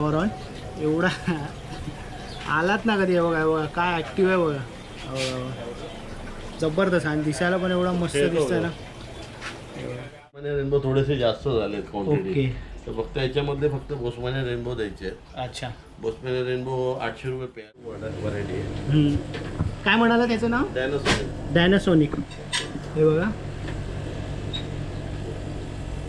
Overall एवढा आलात ना कधी? बघा बघा काय ॲक्टिव्ह आहे बघा. जबरदस्त आणि दिसायला पण एवढा मस्त दिसतंय ना. रेनबो थोडेसे जास्त झालेत ओके. क्वांटिटी तर फक्त याच्यामधले फक्त बोसमाने रेनबो द्यायचे आहेत. अच्छा. बोसमाने रेनबो आठशे रुपये पेअर व्हरायटी आहे. हम्म. काय म्हणाला त्याचं नाव? डायनोसॉर डॅनासोनिक हे बघा.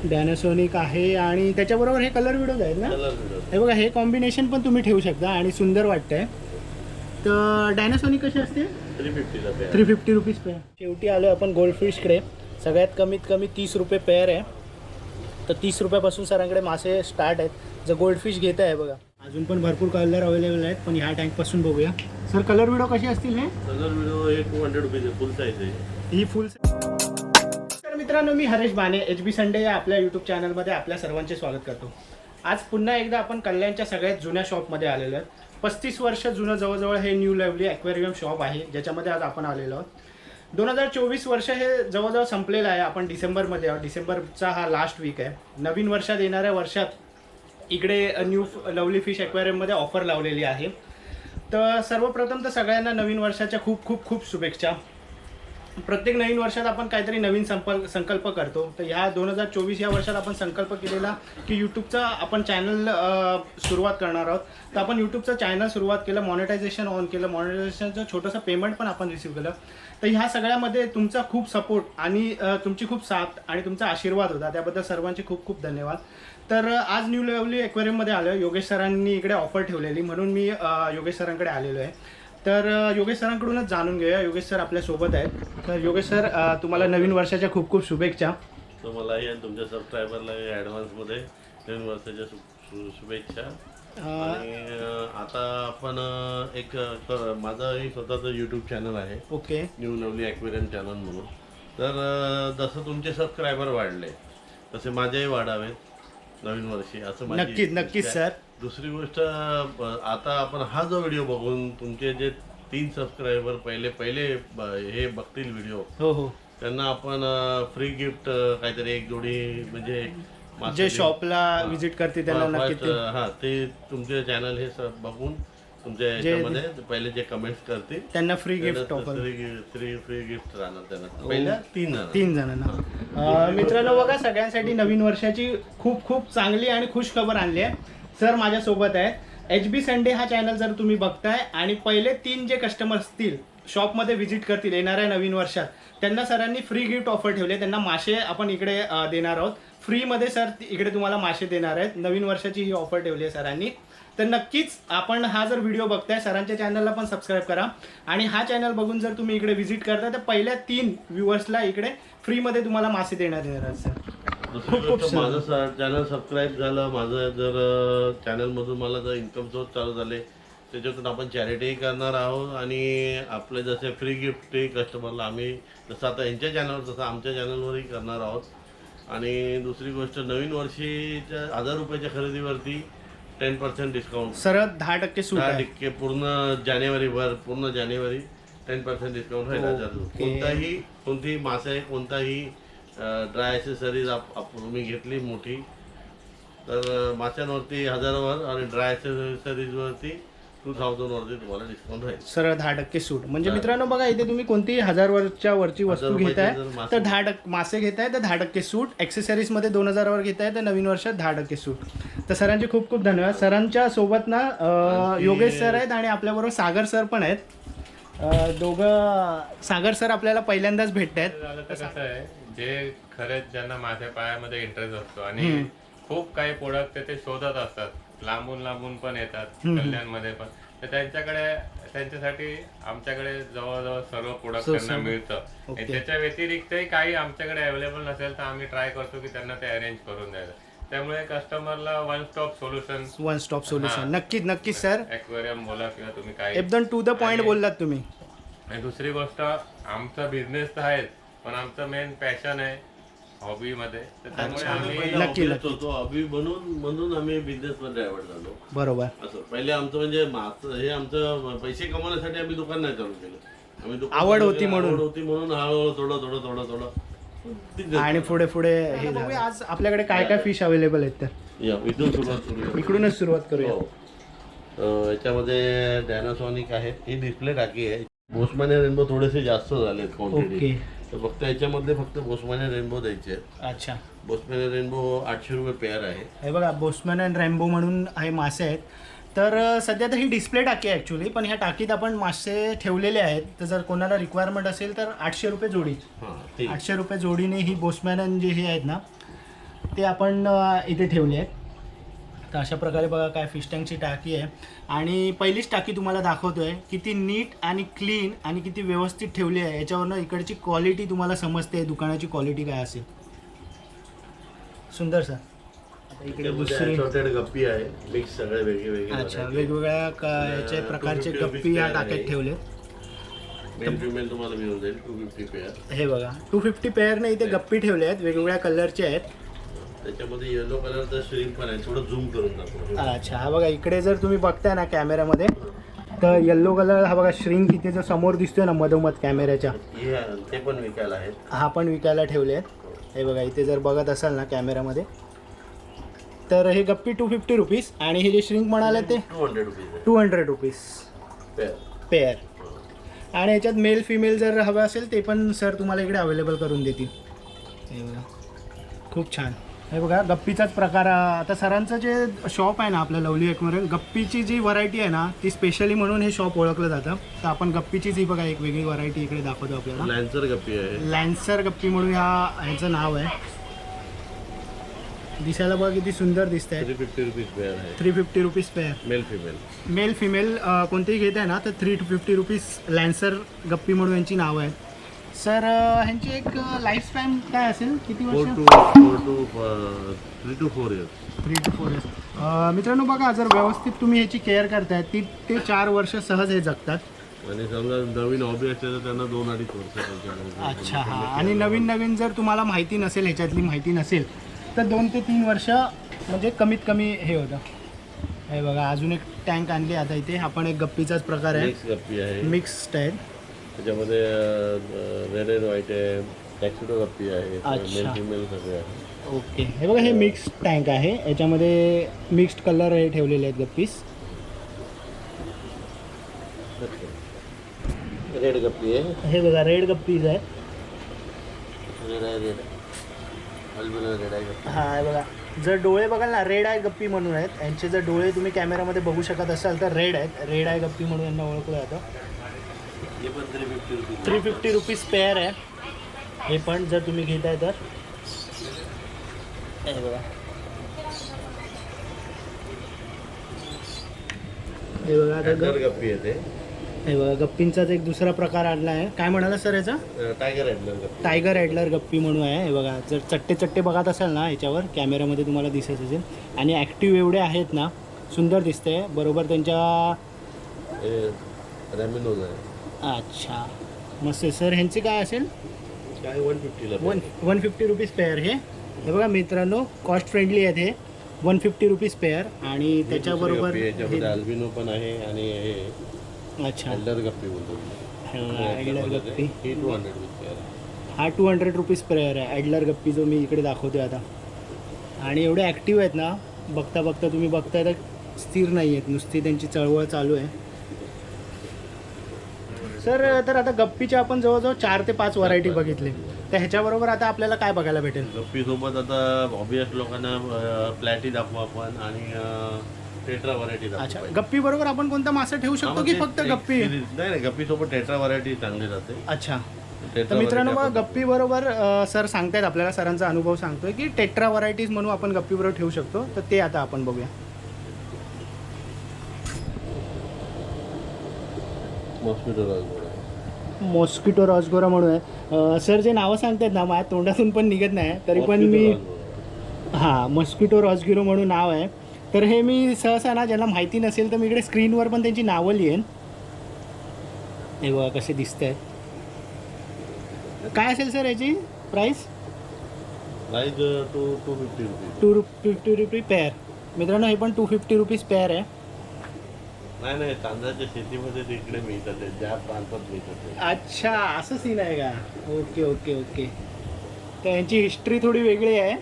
डॅनासोनिक आहे आणि त्याच्याबरोबर हे कलर व्हिडिओज आहेत ना? कलर हे बघा हे कॉम्बिनेशन पण तुम्ही ठेवू शकता आणि सुंदर वाटतंय. तर डायनासोनिक कशी असते? Three फिफ्टीला pair three fifty rupees pair शेवटी आलो आपण गोल्डफिशकडे सगळ्यात कमीत कमी तीस रुपये पेअर आहे. तर तीस रुपयापासून सरांकडे मासे स्टार्ट आहेत. जर गोल्डफिश घेत आहे बघा. अजून पण भरपूर कलर अवेलेबल आहेत पण ह्या टँकपासून बघूया. सर कलर व्हिडिओ कसे असतील हे? कलर हे टू हंड्रेड रुपीज आहे फुल साईज आहे. ही फुल तर मित्रांनो मी हरेश बाने एच बी संडे या आपल्या यूट्यूब चॅनलमध्ये आपल्या सर्वांचे स्वागत करतो. आज पुन्हा एकदा आपण कल्याणच्या सगळ्यात जुन्या शॉपमध्ये आलेलो आहोत. पस्तीस वर्ष जुनं जवळजवळ हे न्यू लेवली ॲक्वेरियम शॉप आहे ज्याच्यामध्ये आज आपण आलेलो आहोत. दोन हजार चोवीस वर्ष हे जवळजवळ संपलेलं आहे आपण डिसेंबरमध्ये आहोत. डिसेंबरचा हा लास्ट वीक आहे. नवीन वर्षात येणाऱ्या वर्षात इकडे न्यू लवली फिश ॲक्वेरियममध्ये ऑफर लावलेली आहे. तर सर्वप्रथम तर सगळ्यांना नवीन वर्षाच्या खूप खूप खूप शुभेच्छा. प्रत्येक नवीन वर्षात आपण काहीतरी नवीन संकल्प संकल्प करतो. तर ह्या दोन हजार चोवीस या वर्षात आपण संकल्प केलेला की यूट्यूबचा आपण चॅनल सुरुवात करणार आहोत. तर आपण यूट्यूबचं चॅनल सुरुवात केलं मॉनिटायझेशन ऑन केलं मॉनिटायझेशनचं छोटंसं पेमेंट पण आपण रिसीव्ह केलं. तर ह्या सगळ्यामध्ये तुमचा खूप सपोर्ट आणि तुमची खूप साथ आणि तुमचा आशीर्वाद होता. त्याबद्दल सर्वांचे खूप खूप धन्यवाद. तर आज न्यू लेवली एक्वेरियममध्ये आलो आहे योगेश सरांनी इकडे ऑफर ठेवलेली. म्हणून मी योगेश सरांकडे आलेलो आहे. तर योगेश सरांकडूनच जाणून घेऊया. योगेश सर आपल्यासोबत आहेत. तर योगेश सर तुम्हाला नवीन वर्षाच्या खूप खूप शुभेच्छा. तर मलाही आणि तुमच्या सबस्क्रायबरलाही ॲडव्हान्समध्ये नवीन वर्षाच्या शु- शुभेच्छा. आणि आता आपण एक माझंही स्वतःचं यूट्यूब चॅनल आहे. Okay. New lovely aquarium channel म्हणून. तर जसं तुमचे सबस्क्रायबर वाढले तसे माझेही वाढावेत. नवीन वर्षी असं माझी नक्कीच नक्कीच इच्छा आहे. सर दुसरी गोष्ट आता आपण हा जो व्हिडिओ बघून तुमचे जे तीन सबस्क्रायबर पहिले पहिले ब- हे बघतील व्हिडिओ हो हो त्यांना आपण फ्री गिफ्ट काहीतरी एक जोडी म्हणजे जे. शॉपला. व्हिजिट करते त्यांना हा, ते हा ते तुमचे चॅनल हे सब बघून तुमच्या याच्यामध्ये पहिले जे कमेंट्स करतील त्यांना free gift offer free gift राहणार त्यांना. पहिल्या तीन जण तीन जणांना. अ, मित्रांनो बघा सगळ्यांसाठी नवीन वर्षाची खूप खूप चांगली आणि खुश खबर आणली आहे. सर माझ्यासोबत आहे एच बी संडे हा चॅनल जर तुम्ही बघताय आणि पहिले तीन जे कस्टमर असतील शॉपमध्ये व्हिजिट करतील येणाऱ्या नवीन वर्षात त्यांना सरांनी फ्री गिफ्ट ऑफर ठेवले. त्यांना मासे आपण इकडे देणार आहोत. फ्रीमध्ये सर इकडे तुम्हाला मासे देणार आहेत. नवीन वर्षाची ही ऑफर ठेवली आहे सरांनी. तर नक्कीच आपण हा जर व्हिडिओ बघताय सरांच्या चॅनलला पण सबस्क्राईब करा. आणि हा चॅनल बघून जर तुम्ही इकडे व्हिजिट करताय तर पहिल्या तीन व्ह्युअर्सला इकडे फ्रीमध्ये तुम्हाला मासे देण्यात येणार आहेत सर. माझं चॅनल सबस्क्राईब झालं. माझं जर चॅनलमधून मला जर इन्कम सोर्स चालू झाले त्याच्यातून आपण चॅरिटीही करणार आहोत. आणि आपले जसे फ्री गिफ्टही कस्टमरला आम्ही जसं आता यांच्या चॅनलवर तसं आमच्या चॅनलवरही करणार आहोत. आणि दुसरी गोष्ट नवीन वर्षीच्या हजार रुपयाच्या खरेदीवरती टेन पर्सेंट डिस्काउंट सरळ दहा टक्के सूट दहा आहे टक्के पूर्ण जानेवारी भर पूर्ण जानेवारी टेन पर्सेंट डिस्काउंट राहील रुपये. कोणताही कोणतीही मासे कोणताही ड्राय ॲसेसरीज तुम्ही घेतली मोठी तर अं, माशांवरती हजारावर आणि ड्राय ॲसेसरीजवरती टू थाउजंडवरती तुम्हाला डिस्काउंट राहील. सरळ दहा टक्के सूट. म्हणजे मित्रांनो बघा इथे तुम्ही कोणतीही हजार वरच्या वरची वस्तू घेताय तर दहा टक्के मासे घेताय तर दहा टक्के सूट. ॲक्सेसरीजमध्ये दोन हजारावर घेताय तर नवीन वर्षात दहा टक्के सूट. तर सरांचे खूप खूप धन्यवाद. सरांच्या सोबत ना योगेश सर आहेत आणि आपल्याबरोबर सागर सर पण आहेत. दोघं सागर सर आपल्याला पहिल्यांदाच भेटत आहेत कसं आहे जे खरेच ज्यांना माझ्या पायामध्ये इंटरेस्ट असतो आणि खूप काही प्रोडक्ट ते शोधत असतात लांबून लांबून पण येतात कल्याणमध्ये पण. तर त्यांच्याकडे त्यांच्यासाठी आमच्याकडे जवळजवळ सर्व प्रोडक्ट त्यांना मिळतं. आणि त्याच्या व्यतिरिक्तही काही आमच्याकडे अवेलेबल नसेल तर आम्ही ट्राय करतो की त्यांना ते अरेंज करून द्यायचं. त्यामुळे कस्टमरला one stop solution one stop solution नक्कीच नक्कीच सर ॲक्वेरियम बोला किंवा तुम्ही काही. एकदम टू द पॉइंट बोललात तुम्ही. आणि दुसरी गोष्ट आमचा बिझनेस तर आहेच पण आमचं मेन पॅशन आहे हॉबीमध्ये तर त्यामुळे आम्ही नक्की, होतो. अभि बनून म्हणून आम्ही बिझनेस मध्ये डायव्हर्ट झालो. बरोबर. असं. पहिले आमचं म्हणजे मास हे आमचं पैसे कमवण्यासाठी आम्ही दुकान नाही चालू केलं. आम्ही दुकान आवड चालू होती केलं, म्हणून. आवड होती म्हणून हळूहळू थोडं थोडं थोडं थोडं. business आणि पुढे पुढे हे झालं. आज आपल्याकडे काय काय फिश अवेलेबल आहेत तर? या इथून सुरुवात करूया. इकडूनच सुरुवात करूया. हो. अं, याच्यामध्ये डायनासॉनिक आहे ही डिस्प्ले टाकी आहे. बोसमाने रेनबो थोडेसे जास्त झालेत क्वांटिटी ओके. तर फक्त याच्यामध्ये फक्त बोसमाने रेनबो द्यायचे आहेत. अच्छा. बोसमाने रेनबो आठशे रुपये पेअर आहे. हे बघा बोस्मॅन अँड रॅम्बो म्हणून हे मासे आहेत. तर अ, सध्या तर ही डिस्प्ले टाकी आहे ॲक्च्युली पण ह्या टाकीत आपण मासे ठेवलेले आहेत. तर जर कोणाला रिक्वायरमेंट असेल तर आठशे रुपये जोडी हां ते. आठशे रुपये जोडीने ही बोस्मॅन जे हे आहेत ना ते आपण अ, इथे ठेवले आहेत. तर अशा प्रकारे बघा काय फिश टँकची टाकी आहे. आणि पहिलीच टाकी तुम्हाला दाखवतोय किती नीट आणि क्लीन आणि किती व्यवस्थित ठेवली आहे. याच्यावरनं इकडची क्वालिटी तुम्हाला समजते दुकानाची क्वालिटी काय असेल. सुंदर सर आता इकडे गप्पी आहे. मिक्स सगळे वेगळे वेगळे अच्छा वेगवेगळ्या का- याचे प्रकारचे गप्पी या टाक्यात ठेवले हे बघा टू फिफ्टी पेअरने इथे गप्पी ठेवले आहेत वेगवेगळ्या कलरचे आहेत. त्याच्यामध्ये येलो कलरचा पण आहे. थोडं झूम करून दाखव. अच्छा हा बघा इकडे जर तुम्ही बघताय ना कॅमेऱ्यामध्ये तर येल्लो कलर हा बघा श्रिंक इथे जो समोर दिसतोय ना मधोमध कॅमेऱ्याच्या हे ते पण विकायला आहेत. हा पण विकायला ठेवले आहेत. हे बघा इथे जर बघत असाल ना कॅमेऱ्यामध्ये तर हे गप्पी टू फिफ्टी रुपीज आणि हे जे श्रिंक म्हणाले ते two hundred rupees two hundred rupees pair pair आणि याच्यात मेल फिमेल जर हवं असेल ते पण सर तुम्हाला इकडे अवेलेबल करून देतील. हे बघा खूप छान. हे बघा गप्पीचाच प्रकार आता सरांचं जे शॉप आहे ना आपल्या लवली एकमध्ये गप्पीची जी व्हरायटी आहे ना ती स्पेशली म्हणून हे शॉप ओळखलं जातं. तर आपण गप्पीचीच ही बघा एक वेगळी व्हरायटी इकडे दाखवतो आपल्याला. लॅन्सर गप्पी आहे. लॅन्सर गप्पी म्हणून ह्या ह्याचं नाव आहे. दिसायला बघा किती सुंदर दिसत आहे थ्री फिफ्टी रुपीज पेअर आहे three fifty rupees pair male female male female कोणतेही घेत आहे ना तर three two fifty rupees lancer guppy म्हणून यांची नावं आहेत. सर ह्यांची एक लाईफ स्पॅन काय असेल? किती फोर वर्ष? Two four two three two four years three two four years मित्रांनो बघा जर व्यवस्थित तुम्ही ह्याची केअर करताय ती ते चार वर्ष सहज हे जगतात. आणि समजा नवीन हॉबी असते तर त्यांना दोन अडीच वर्ष अच्छा हां. आणि नवीन नवीन जर तुम्हाला माहिती नसेल ह्याच्यातली माहिती नसेल तर दोन ते तीन वर्ष म्हणजे कमीत कमी हे होतं. हे बघा अजून एक टँक आणली आता इथे. हा पण एक गप्पीचाच प्रकार आहे. मिक्स गप्पी आहे. मिक्स्ड आहे. त्याच्यामध्ये रेड अँड व्हाईट आहे टॅक्सिडो गप्पी आहे अच्छा. मेल फिमेल सगळे आहे. ओके. हे बघा हे मिक्स टँक आहे. याच्यामध्ये मिक्स्ड कलर हे ठेवलेले आहेत गप्पीस. रेड गप्पी आहे. हे बघा रेड गप्पीज रेड आहे रेड अल्बिनो रेड आहे गप्पी. हा हे बघा. जर डोळे बघाल ना रेड आय गप्पी म्हणून आहेत. यांचे जर डोळे तुम्ही कॅमेरामध्ये बघू शकत असाल तर रेड आहेत. रेड आय गप्पी म्हणून यांना ओळखलं जातं. हे पण three fifty rupees three fifty rupees pair आहे. हे पण जर तुम्ही घेताय तर. हे बघा. हे बघा आता टायगर ग- गप्पी आहे ते. हे बघा गप्पींचाच एक दुसरा प्रकार आणला आहे. काय म्हणाला सर याचा? टायगर हँडलर गप्पी. टायगर ॲडलर गप्पी म्हणून आहे. हे बघा जर चट्टे चट्टे बघत असाल ना याच्यावर कॅमेऱ्यामध्ये तुम्हाला दिसत असेल. आणि ॲक्टिव्ह एवढे आहेत ना सुंदर दिसते बरोबर त्यांच्या हे रॅमिनोज आहे. अच्छा. मस्त सर ह्यांचे काय असेल? काय one फिफ्टीला one one fifty rupees pair हे. हे बघा मित्रांनो कॉस्ट फ्रेंडली आहेत हे. वन फिफ्टी रुपीज पेअर आणि त्याच्याबरोबर याच्यामध्ये हे- अल्बिनो पण आहे आणि हे अच्छा. हँडलर गप्पी बोलतो हे ॲडलर गप्पी ही टू हंड्रेड रुपीज आहे. हा टू हंड्रेड रुपीज पेअर आहे. ॲडलर गप्पी जो मी इकडे दाखवतोय आता. आणि एवढे ॲक्टिव्ह आहेत ना बघता बघता तुम्ही बघताय तर स्थिर नाही आहेत नुसती त्यांची चळवळ चालू आहे. सर तर आता गप्पीच्या आपण जवळजवळ चार ते पाच व्हरायटी बघितले. तर ह्याच्याबरोबर आता आपल्याला काय बघायला भेटेल? गप्पी सोबत आता ऑबियस लोकांना प्लॅटी दाखवू आपण आणि टेट्रा व्हरायटी अच्छा गप्पी बरोबर आपण कोणता मासा ठेवू शकतो की फक्त गप्पी? नाही नाही गप्पी सोबत टेट्रा व्हरायटी चांगली जाते. अच्छा. तर मित्रांनो बघा variety गप्पी बरोबर सर सांगतायत आपल्याला सरांचा अनुभव सांगतोय की टेट्रा व्हरायटीज म्हणून आपण गप्पी बरोबर ठेवू शकतो. तर ते आता आपण बघूया. मॉस्किटो राजगोड आहे. मॉस्किटो रॉसगोरा म्हणून आहे. सर जे नावं सांगतात ना माझ्या तोंडातून पण निघत नाही. तरी पण मी राजगोरा. हां मॉस्किटो रॉसगिरो म्हणून नाव आहे. तर हे मी सहसा ना ज्यांना माहिती नसेल तर मी इकडे स्क्रीनवर पण त्यांची नावं लिहेन. हे बघा कसे दिसत आहेत काय असेल सर याची price prize two two fifty rupees two fifty rupee pair मित्रांनो हे पण टू फिफ्टी रुपीज पेअर आहे. नाही नाही तांदळाच्या शेतीमध्ये ते इकडे मिळतात ज्या प्रांतात मिळतात अच्छा असं सीन आहे का? Okay okay okay. तर यांची हिस्ट्री थोडी वेगळी आहे.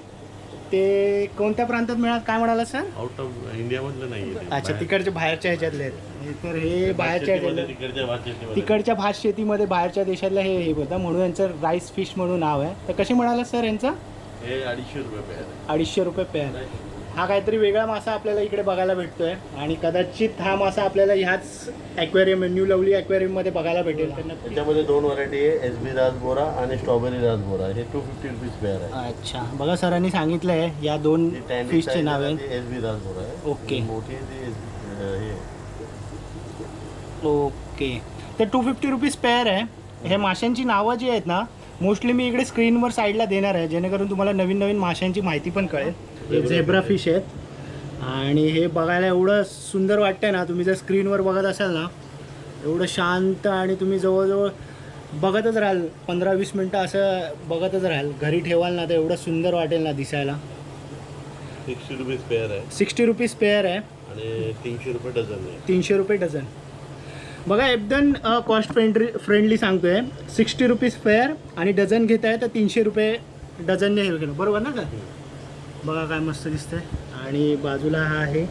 ते कोणत्या प्रांतात मिळाल? काय म्हणाला सर? आउट ऑफ इंडियामधलं नाही. अच्छा तिकडच्या बाहेरच्या ह्याच्यातले आहेत. तर हे बाहेरच्या ह्याच्यातले तिकडच्या भात शेतीमध्ये बाहेरच्या देशातलं हे हे बोलतात म्हणून यांचं राईस फिश म्हणून नाव आहे. तर कशी म्हणाला सर यांचं? हे अडीचशे रुपये पेअर. अडीचशे रुपये पेअर हा काहीतरी वेगळा मासा आपल्याला इकडे बघायला भेटतोय. आणि कदाचित हा मासा आपल्याला ह्याच ॲक्वेरियम न्यू लवली ॲक्वेरियममध्ये बघायला भेटेल. त्याच्यामध्ये दोन व्हरायटी आहे एस बी राजबोरा आणि स्ट्रॉबेरी राजबोरा. हे टू फिफ्टी रुपीज पेअर आहे. अच्छा. बघा सरांनी सांगितलंय या दोन फिशचे नाव. आहे एस बी राजबोरा आहे. ओके. मोठी आहे ओके. तर टू फिफ्टी रुपीज पेअर आहे. हे माशांची नावं जी आहेत ना मोस्टली मी इकडे स्क्रीनवर साईडला देणार आहे जेणेकरून तुम्हाला नवीन नवीन माशांची माहिती पण कळेल. हे झेब्रा फिश आहेत. आणि हे बघायला एवढं सुंदर वाटतंय ना तुम्ही जर स्क्रीनवर बघत असाल ना एवढं शांत आणि तुम्ही जवळजवळ बघतच राहाल. पंधरा वीस मिनटं असं बघतच राहाल. घरी ठेवाल ना तर एवढं सुंदर वाटेल ना दिसायला. सिक्स्टी रुपीज पेअर आहे. सिक्स्टी रुपीज पेअर आहे. आणि तीनशे रुपये डझन आहे. तीनशे रुपये डझन. बघा एकदम कॉस्ट फ्रेंडली फ्रेंडली सांगतोय. सिक्स्टी रुपीज फेअर आणि डझन घेत आहे तर तीनशे रुपये डझनने हे केलं. बरोबर ना सर? बघा काय मस्त दिसतंय. आणि बाजूला हा आहे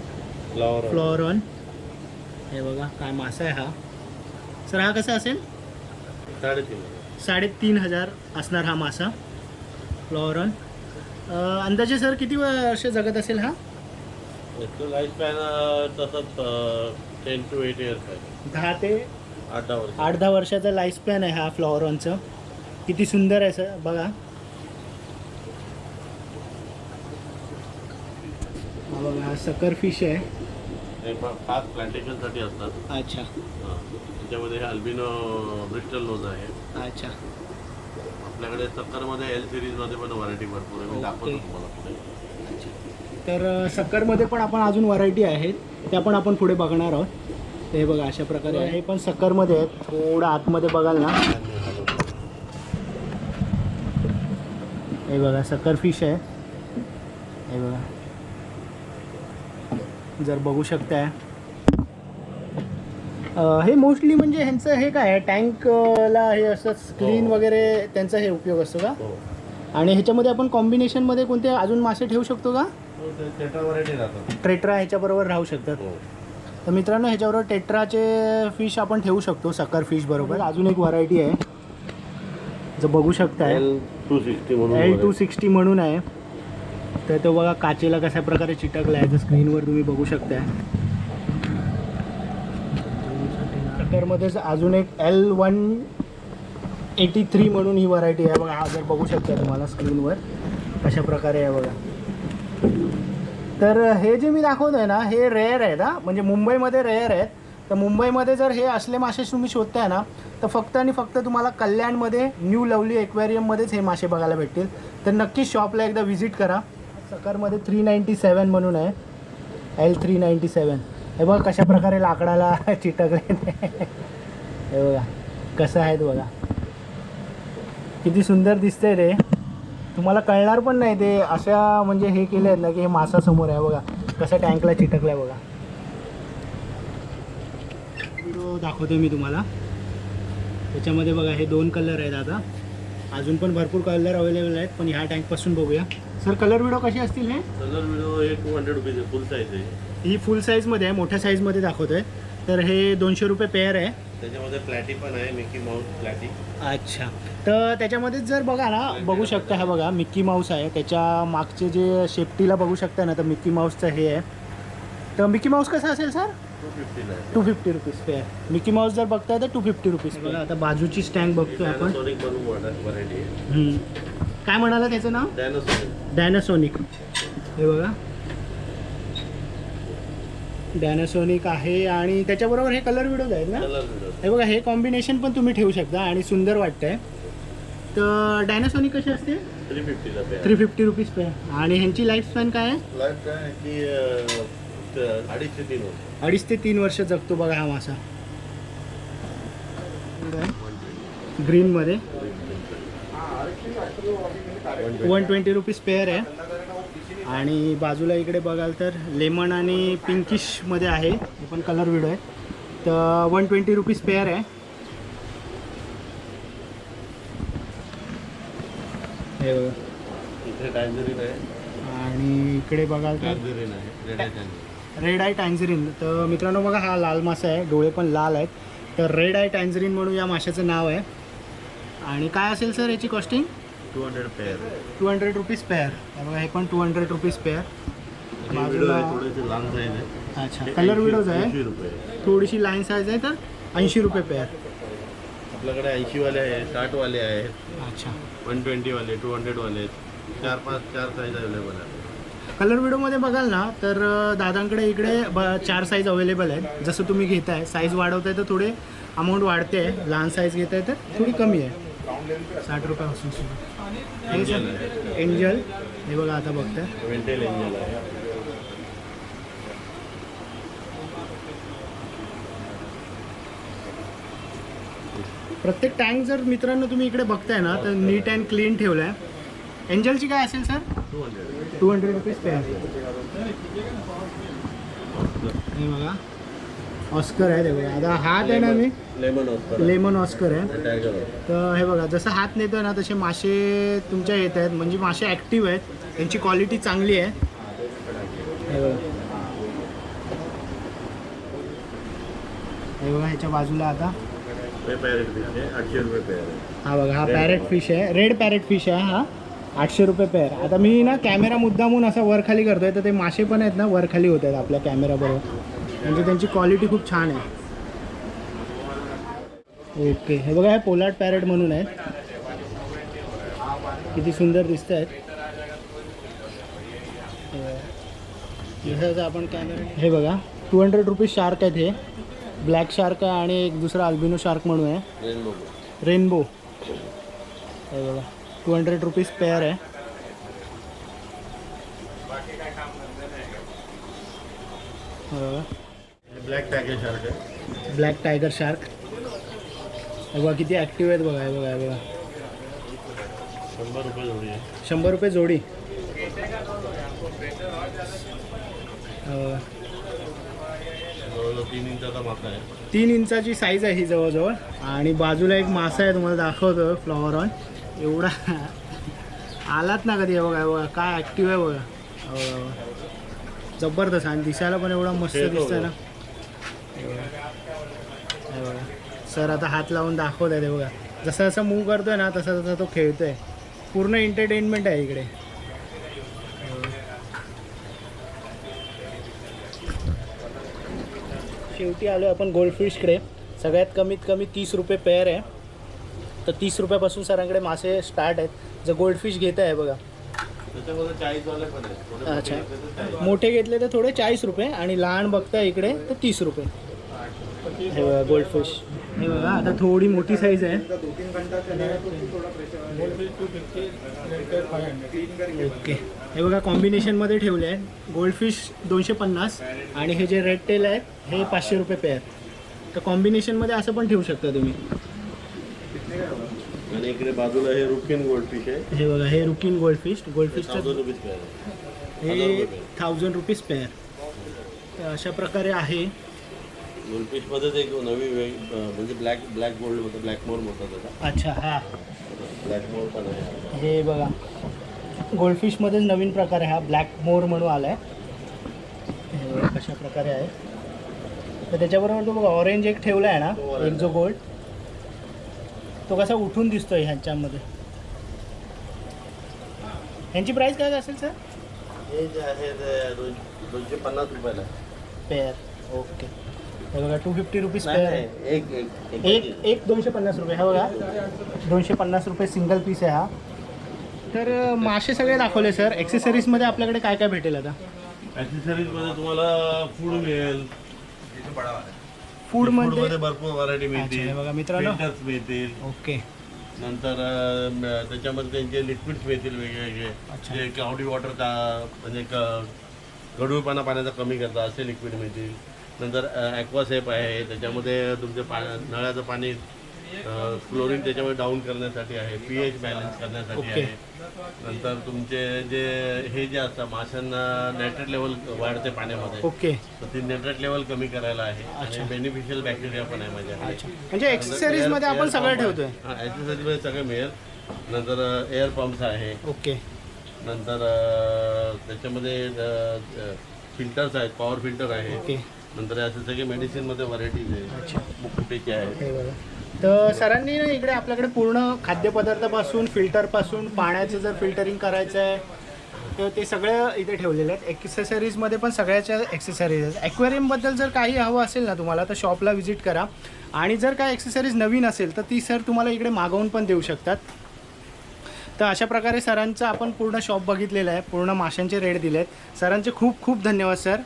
फ्लॉवर फ्लॉवर ऑन हे बघा काय मासा आहे हा. सर हा कसा असेल? साडेतीन साडेतीन हजार असणार हा मासा. फ्लॉवर ऑन अंदाजे सर किती वर्ष जगत असेल हा? लाईफ स्पॅन तसंच टेन टू एट इयर्स आहे. दहा ते आठ दहा वर्ष. आठ दहा वर्षाचा लाईफ स्पॅन आहे हा फ्लॉवरॉनचं किती सुंदर आहे सर बघा हा बघा हा सकर फिश आहे. हे फ- खास प्लांटेशनसाठी असतात. अच्छा. हा. त्याच्यामध्ये हे अल्बिनो ब्रिस्टल नोज आहे. अच्छा. आपल्याकडे सक्करमध्ये एल सिरीजमध्ये पण व्हरायटी भरपूर आहे. मी दाखवतो ओके. तुम्हाला पुढे. तर अ, सक्करमध्ये पण आपण अजून व्हरायटी आहेत. त्या पण आपण पुढे बघणार आहोत. ते बघा अशा प्रकारे आहे. हे पण सक्करमध्ये आहेत. थोडं आतमध्ये बघाल ना. हे बघा सकर फिश आहे. हे बघा. जर बघू शकताय. हे मोस्टली म्हणजे ह्यांचं हे काय आहे? टँकला हे असं क्लीन हो. वगैरे त्यांचा हे उपयोग असतो का? हो. आणि ह्याच्यामध्ये आपण कॉम्बिनेशनमध्ये कोणते अजून मासे ठेवू शकतो का? टेट्रा टेट्रा ह्याच्याबरोबर राहू शकतात. हो. तर मित्रांनो ह्याच्याबरोबर टेट्राचे फिश आपण ठेवू शकतो सकर फिश बरोबर. अजून एक व्हरायटी आहे. जर बघू शकताय. L two. सिक्स्टी म्हणून आहे. तर तो बघा काचेला कशा प्रकारे चिटकला आहे तर स्क्रीनवर तुम्ही बघू शकताय. सकरमध्येच अजून एक एल वन एटी थ्री म्हणून ही व्हरायटी आहे बघा. हा जर बघू शकता तुम्हाला स्क्रीनवर कशा प्रकारे आहे बघा. तर हे जे मी दाखवतोय ना हे रेअर आहेत हा. म्हणजे मुंबईमध्ये रेअर आहेत. तर मुंबईमध्ये जर हे असले मासे तुम्ही शोधताय ना तर फक्त आणि फक्त तुम्हाला कल्याणमध्ये न्यू लवली एक्वेरियममध्येच हे मासे बघायला भेटतील. तर नक्कीच शॉपला एकदा व्हिजिट करा. सकारमध्ये थ्री नाईंटी सेवन म्हणून आहे. एल थ्री नाईंटी सेवन हे बघा कशा प्रकारे लाकडाला चिटकले ते. हे बघा कसं आहेत बघा. किती सुंदर दिसतंय रे तुम्हाला कळणार पण नाही ते. अशा म्हणजे हे केले आहेत ना की हे मासा समोर आहे बघा. कसं टँकला चिटकलं आहे बघा. व्हिडिओ दाखवतो मी तुम्हाला. त्याच्यामध्ये बघा हे दोन कलर आहेत आता. अजून पण भरपूर कलर अवेलेबल आहेत पण ह्या टँकपासून बघूया. सर कलर व्हिडिओ कसे असतील हे? कलर व्हिडिओ हे टू हंड्रेड रुपीज आहे फुल साईज आहे. ही फुल साईजमध्ये आहे मोठ्या साईजमध्ये दाखवतोय. तर हे दोनशे रुपये पेअर आहे. त्याच्यामध्ये फ्लॅटी पण आहे मिकी माऊस फ्लॅटी अच्छा. तर त्याच्यामध्ये जर बघा ना बघू शकता हा बघा मिक्की माऊस आहे. त्याच्या मागचे जे शेपटीला बघू शकता ना तर मिक्की माऊसचं हे आहे. तर मिक्की माऊस कसं असेल सर टू आहे. Fifty rupees pair Mickey Mouse जर बघताय तर टू फिफ्टी रुपीज बघा आता बाजूची स्टँक बघतोय आपण. आहे. काय म्हणाला त्याचं नाव. डायनासोनिक हे बघा. डायनासोनिक आहे आणि त्याच्याबरोबर हे कलर व्हिडिओज आहेत ना? कलर व्हिडिओ हे बघा हे कॉम्बिनेशन पण तुम्ही ठेवू शकता आणि सुंदर वाटतंय. तर डायनासोनिक कशी असते? थ्री फिफ्टीला पे थ्री फिफ्टी रुपीज पे आणि ह्यांची लाईफ स्पॅन काय आहे? लाईफ काय आहे की अं, त- अडीचशे तीन वर्ष अडीच ते तीन वर्ष जगतो बघा हा मासा. ग्रीनमध्ये वन ट्वेंटी रुपीज पेअर आहे. आणि बाजूला इकडे बघाल तर लेमन आणि पिंकिशमध्ये आहे. हे पण कलर विडो आहे. तर वन ट्वेंटी रुपीज पेअर आहे. हे बघा. आणि इकडे बघाल तर रेड आय टँझरिन तर मित्रांनो बघा हा लाल मासा आहे. डोळे पण लाल आहेत. तर रेड आय टँझरिन म्हणून या माशाचं नाव आहे. आणि काय असेल सर याची costing 200 pair two hundred rupees pair बघा हे पण टू हंड्रेड रुपीज पेअर अच्छा कलर 80 विडोज आहे. 80 रुपये. थोडीशी लाईन साईज आहे तर ऐंशी रुपये पेअर आपल्याकडे ऐंशी वाले आहे साठ वाले आहेत. अच्छा. वन ट्वेंटी वाले टू हंड्रेड वाले आहेत. चार पाच चार साईज अवेलेबल आहे कलर विडोमध्ये बघाल ना तर दादांकडे इकडे ब चार साईज अवेलेबल आहेत. जसं तुम्ही घेताय साईज वाढवताय तर थोडे अमाऊंट वाढते. आहे लहान साईज घेताय तर थोडी कमी आहे. साठ रुपयापासून हे सर एंजल हे बघा आता बघताय. आहे. प्रत्येक टँक जर मित्रांनो तुम्ही इकडे बघताय ना तर नीट अँड क्लीन ठेवलं आहे एंजलची काय असेल sir? Two hundred two hundred rupees pair हे बघा. ऑस्कर आहे ते बघा आता हात आहे ना मी? लेमन ऑस्कर लेमन ऑस्कर आहे. तर हे बघा जसं हात नेतो ना तसे मासे तुमच्या येत आहेत. म्हणजे मासे ॲक्टिव्ह आहेत. त्यांची क्वालिटी चांगली आहे. हे बघा. हे बघा ह्याच्या बाजूला आता. हे हा बघा हा पॅरेट फिश आहे. रेड पॅरेट फिश आहे हा. आठशे रुपये पेअर आता मी ना कॅमेरा मुद्दामून असा वर खाली करतोय तर ते मासे पण आहेत ना वर खाली होत आहेत आपल्या कॅमेराबरोबर म्हणजे त्यांची क्वालिटी खूप छान आहे. ओके हे बघा हे पोलार्ड पॅरेट म्हणून आहेत किती सुंदर दिसत आहेत आपण कॅमेरा हे बघा टू हंड्रेड रुपीज शार्क आहेत हे. ब्लॅक शार्क आहे आणि एक दुसरा अल्बिनो शार्क म्हणून आहे. रेनबो रेनबो हे बघा. टू हंड्रेड रुपीज पेअर आहे हे। ब्लॅक पॅकेज सारखं आहे ब्लॅक टायगर शार्क बघा किती ॲक्टिव्ह आहेत बघा हे बघा बघा शंभर रुपये जोडी आहे शंभर रुपये जोडी। अं, जवळजवळ तीन इंचाचा मासा आहे तीन इंचाची साईज आहे ही जवळजवळ. आणि बाजूला एक मासा आहे तुम्हाला दाखवतो फ्लॉवर ऑन एवढा आलात ना कधी? बघा बघा काय ॲक्टिव्ह आहे बघा. जबरदस्त. आणि दिसायला पण एवढा मस्त खेळतो दिसतंय तो. ना बघा. सर आता हात लावून दाखवत आहे ते बघा. जसं जसं मूव करतोय ना तसा तसा तो खेळतोय. पूर्ण एंटरटेनमेंट आहे इकडे. शेवटी आलो आपण गोल्डफिशकडे सगळ्यात कमीत कमी तीस रुपये पेअर आहे. तर तीस रुपयापासून सरांकडे मासे स्टार्ट आहेत. जर गोल्डफिश घेत आहे बघा. आहेत. अच्छा. मोठे घेतले तर 40. मोठे घेतले तर थोडे चाळीस रुपये आणि लहान बघता इकडे तर तीस रुपये. हे बघा गोल्डफिश हे बघा आता थोडी मोठी साईज आहे. ओके हे बघा कॉम्बिनेशनमध्ये ठेवले आहे गोल्डफिश दोनशे पन्नास आणि हे जे रेड टेल आहेत हे पाचशे रुपये पेअर तर कॉम्बिनेशनमध्ये असं पण ठेवू शकता तुम्ही. आणि इकडे बाजूला हे रुकिन गोल्ड फिश आहे. हे बघा हे रुकीन गोल्डफिश. गोल्डफिशचं थाउजंड रुपीज हे थाउजंड रुपीज पेअर तर अशा प्रकारे आहे. गोल्ड फिश मध्येच एक नवी वेग अं, म्हणजे ब्लॅक ब्लॅक गोल्ड होतं ब्लॅक मोर होता त्याचा अच्छा हा. ब्लॅक मोर पण आहे. हे बघा गोल्डफिशमध्येच नवीन प्रकार आहे हा ब्लॅक मोर म्हणून आला आहे हे कशा प्रकारे आहे. तर त्याच्याबरोबर तो बघा ऑरेंज एक ठेवला आहे ना एक जो गोल्ड तो कसा उठून दिसतोय ह्यांच्यामध्ये? ह्यांची प्राईस काय असेल सर हे जे आहे ते दोनशे पन्नास रुपयाला. पेअर ओके हे बघा टू फिफ्टी रुपीज नाही, पेअर आहे नाही, एक एक एक. एक दोनशे पन्नास रुपये. हा बघा दोनशे पन्नास रुपये सिंगल पीस आहे हा. तर अं, मासे सगळे दाखवले सर ॲक्सेसरीजमध्ये आपल्याकडे काय काय भेटेल आता? ॲक्सेसरीजमध्ये तुम्हाला फूड मिळेल. फूडमध्ये मध्ये भरपूर व्हरायटी मिळतील. बघा मित्रांनो. फिल्टर्स मिळतील. ओके. नंतर त्याच्यामध्ये त्यांचे लिक्विड्स मिळतील वेगवेगळे. अच्छा. जे क्लाउडी वॉटरचा म्हणजे गढूळपणा पाण्याचा कमी करता असे लिक्विड मिळतील. नंतर ॲक्वासेप आहे. त्याच्यामध्ये तुमचे पा नळाचं पाणी क्लोरीन त्याच्यामध्ये डाऊन करण्यासाठी आहे पी एच बॅलन्स करण्यासाठी. आहे. नंतर तुमचे जे हे जे असतं माशांना नायट्रेट लेवल वाढते पाण्यामध्ये. ओके तर ती नायट्रेट लेवल कमी करायला आहे. आणि बेनिफिशियल बॅक्टेरिया पण आहे माझ्याकडे. अच्छा. म्हणजे ॲक्सेसरीजमध्ये आपण सगळं ठेवतोय. हां ॲक्सेसरीजमध्ये सगळं मिळेल. नंतर एअर पंप्स आहे. ओके नंतर अं, त्याच्यामध्ये फिल्टर्स आहेत पॉवर फिल्टर आहे. ओके नंतर असे सगळे मेडिसिनमध्ये व्हरायटीज आहे. मुकुटेचे हे बघा. तर सरांनी ना इकडे आपल्याकडे पूर्ण खाद्यपदार्थापासून फिल्टरपासून पाण्याचं जर फिल्टरिंग करायचं आहे तर ते सगळं इथे ठेवलेलं आहेत. एक्सेसरीजमध्ये पण सगळ्याच्या एक्सेसरीज आहेत. ॲक्वेरियमबद्दल जर काही हवं असेल ना तुम्हाला तर शॉपला व्हिजिट करा. आणि जर काय ॲक्सेसरीज नवीन असेल तर ती सर तुम्हाला इकडे मागवून पण देऊ शकतात. तर अशा प्रकारे सरांचं आपण पूर्ण शॉप बघितलेलं आहे. पूर्ण माशांचे रेट दिले आहेत सरांचे खूप खूप धन्यवाद सर.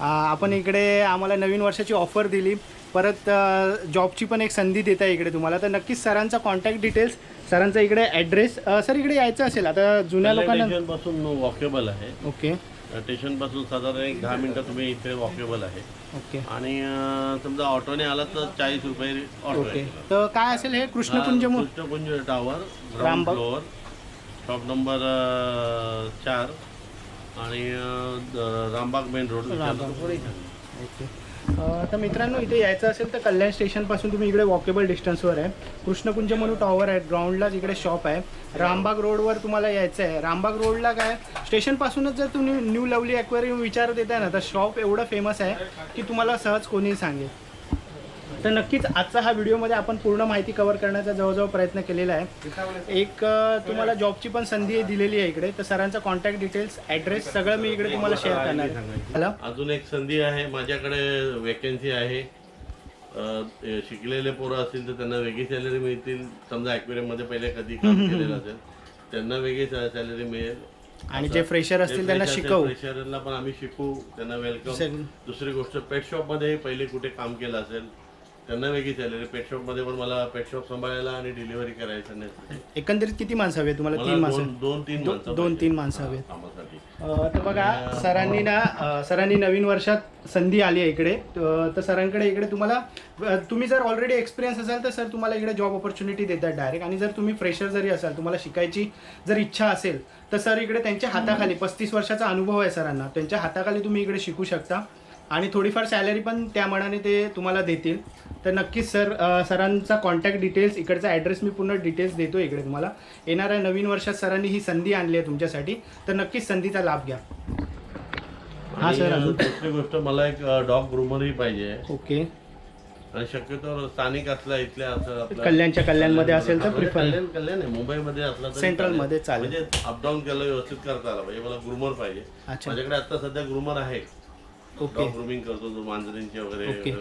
आपण इकडे आम्हाला नवीन वर्षाची ऑफर दिली. परत जॉबची पण एक संधी देत आहे इकडे तुम्हाला. तर नक्कीच सरांचा कॉन्टॅक्ट डिटेल्स सरांचा इकडे ॲड्रेस सर इकडे यायचं असेल आता जुन्या लोकांना पासून वॉकेबल आहे. ओके. स्टेशनपासून साधारण एक दहा मिनिटं तुम्ही इथे वॉकेबल आहे. ओके. आणि समजा ऑटोने आला तर चाळीस रुपये ऑटो ओके. तर काय असेल हे? Krishnakunj Krishnakunj tower Rambag. Floor shop number चार आणि रामबाग मेन रोड. ओके. तर मित्रांनो इथे यायचं असेल तर कल्याण स्टेशनपासून तुम्ही इकडे वॉकेबल डिस्टन्सवर आहे. कृष्णकुंज म्हणून टॉवर आहे ग्राउंडलाच इकडे शॉप आहे. रामबाग रोडवर तुम्हाला यायचं आहे रामबाग रोडला काय स्टेशनपासूनच जर तुम्ही न्यू लवली ॲक्वेरियम विचारत येताय ना तर शॉप एवढं फेमस आहे की तुम्हाला सहज कोणीही सांगेल. तर नक्कीच आजचा हा व्हिडिओमध्ये आपण पूर्ण माहिती कव्हर करण्याचा जवळजवळ प्रयत्न केलेला आहे. एक तुम्हाला जॉबची पण संधी दिलेली आहे इकडे. तर सरांचा कॉन्टॅक्ट डिटेल्स ॲड्रेस सगळं मी इकडे तुम्हाला शेअर करणार हॅलो अजून एक संधी आहे. माझ्याकडे वेकन्सी आहे. शिकलेले पोरं असतील तर त्यांना वेगळी सॅलरी मिळतील. समजा aquarium मध्ये पहिले कधी काम केलेलं असेल त्यांना वेगळी सॅलरी मिळेल. आणि जे फ्रेशर असतील त्यांना शिकवू. फ्रेशरला पण आम्ही शिकू त्यांना वेलकम दुसरी गोष्ट पेट शॉपमध्ये पहिले कुठे काम केलं असेल त्यांना वेगळी सॅलरी पेट शॉपमध्ये पण मला पेट शॉप सांभाळायला आणि डिलिव्हरी करायचं नाही एकंदरीत किती माणसं हवी तुम्हाला? मला तीन माणसं? दोन तीन दो- माणसं दोन पाहिजे. तीन माणसं हवी कामासाठी. तर बघा सरांनी ना अ, सरांनी नवीन वर्षात संधी आली आहे इकडे. तर सरांकडे इकडे तुम्हाला अ, तुम्ही जर ऑलरेडी एक्सपिरियन्स असाल तर सर तुम्हाला इकडे जॉब ऑपॉर्च्युनिटी देतात डायरेक्ट आणि जर तुम्ही फ्रेशर जरी असाल तुम्हाला शिकायची जर इच्छा असेल तर सर इकडे त्यांच्या हाताखाली पस्तीस वर्षाचा अनुभव आहे सरांना. त्यांच्या हाताखाली तुम्ही इकडे शिकू शकता. आणि थोडीफार सॅलरी पण त्या मनाने ते तुम्हाला देतील. तर नक्कीच सर सरांचा कॉन्टॅक्ट डिटेल्स इकडचा ॲड्रेस मी पूर्ण डिटेल्स देतो इकडे तुम्हाला येणाऱ्या नवीन वर्षात सरांनी ही संधी आणली आहे तुमच्यासाठी तर नक्कीच संधीचा लाभ घ्या हा, आणि सर, अं, अजून? दुसरी गोष्ट मला एक डॉग ग्रूमरही पाहिजे ओके आणि शक्यतो स्थानिक असला इथल्या असं आपलं- कल्याणच्या कल्याणमध्ये असेल तर म्हणजे prefer. कल्याण कल्याण आहे मुंबईमध्ये असला तरी Central चालेल. मध्ये चालेल. म्हणजे अपडाऊन केलं व्यवस्थित करता आलं पाहिजे मला ग्रुमर पाहिजे अच्छा. माझ्याकडे आता सध्या ग्रुमर आहे ओके डॉग ग्रुमिंग करतो जो मांजरींचे ओके. वगैरे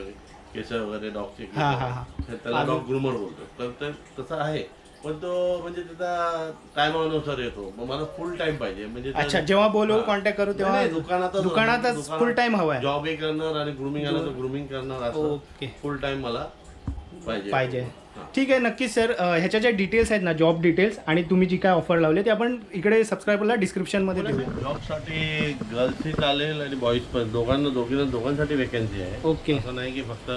केस वगैरे डॉगचे हा, हा, हा. त्याला डॉग ग्रुमर बोलतो. तर ते तसं आहे. पण तो म्हणजे त्याचा टायमानुसार येतो. मग मला फुल टाइम पाहिजे. म्हणजे अच्छा जेव्हा बोलवू. कॉन्टॅक्ट करू तेव्हा नाही, नाही, दुकानातच दुकानातच फुल टाइम हवा आहे. जॉबही करणार आणि ग्रुमिंग आलं तर ग्रुमिंग करणार असं. ओके. फुल टाइम मला पाहिजे. पाहिजे. ठीक आहे नक्कीच सर. ह्याच्या ज्या डिटेल्स आहेत ना जॉब डिटेल्स आणि तुम्ही जी काय ऑफर लावले ते आपण इकडे सबस्क्रायबरला डिस्क्रिप्शनमध्ये देऊ जॉबसाठी गर्ल्सही चालेल आणि बॉईज पण. दोघांना दोघींना दोघांसाठी वेकन्सी आहे. ओके असं नाही की फक्त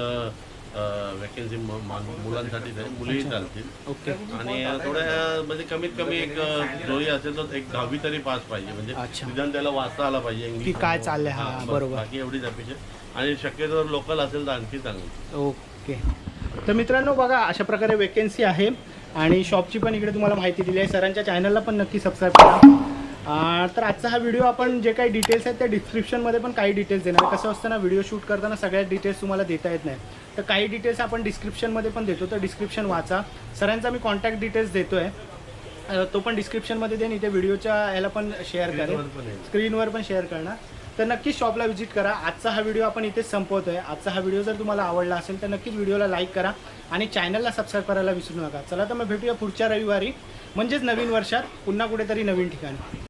वेकन्सी मुलांसाठीच आहे मुलीही चालतील. ओके आणि थोड्या म्हणजे कमीत कमी एक जोडी असेल तर एक दहावी तरी पास पाहिजे. म्हणजे. निदान त्याला वाचता आला पाहिजे की काय चाललंय, हा, बरोबर. बाकी एवढीच अपेक्षा. आणि शक्यतो लोकल असेल तर आणखी चांगली. ओके तर मित्रांनो बघा अशा प्रकारे वेकेन्सी आहे. आणि शॉपची पण इकडे तुम्हाला माहिती दिली आहे. सरांच्या चॅनलला पण नक्की सबस्क्राईब करा. तर आजचा हा व्हिडिओ आपण जे काही डिटेल्स आहेत त्या डिस्क्रिप्शनमध्ये पण काही डिटेल्स देणार. कसं असतं ना व्हिडिओ शूट करताना सगळ्या डिटेल्स तुम्हाला देता येत नाही. तर काही डिटेल्स आपण डिस्क्रिप्शनमध्ये पण देतो. तर डिस्क्रिप्शन वाचा. सरांचा मी कॉन्टॅक्ट डिटेल्स देतो आहे तो पण डिस्क्रिप्शनमध्ये देईन. इथे व्हिडिओच्या याला पण शेअर करेन. स्क्रीनवर पण शेअर करणार. तर नक्कीच शॉपला व्हिजिट करा. आजचा हा व्हिडिओ आपण इथेच आहे आजचा हा व्हिडिओ जर तुम्हाला आवडला असेल तर नक्कीच व्हिडिओला लाईक करा आणि चॅनलला सबस्क्राईब करायला विसरू नका. चला तर मग भेटूया पुढच्या रविवारी म्हणजेच नवीन वर्षात पुन्हा कुठेतरी नवीन ठिकाणी.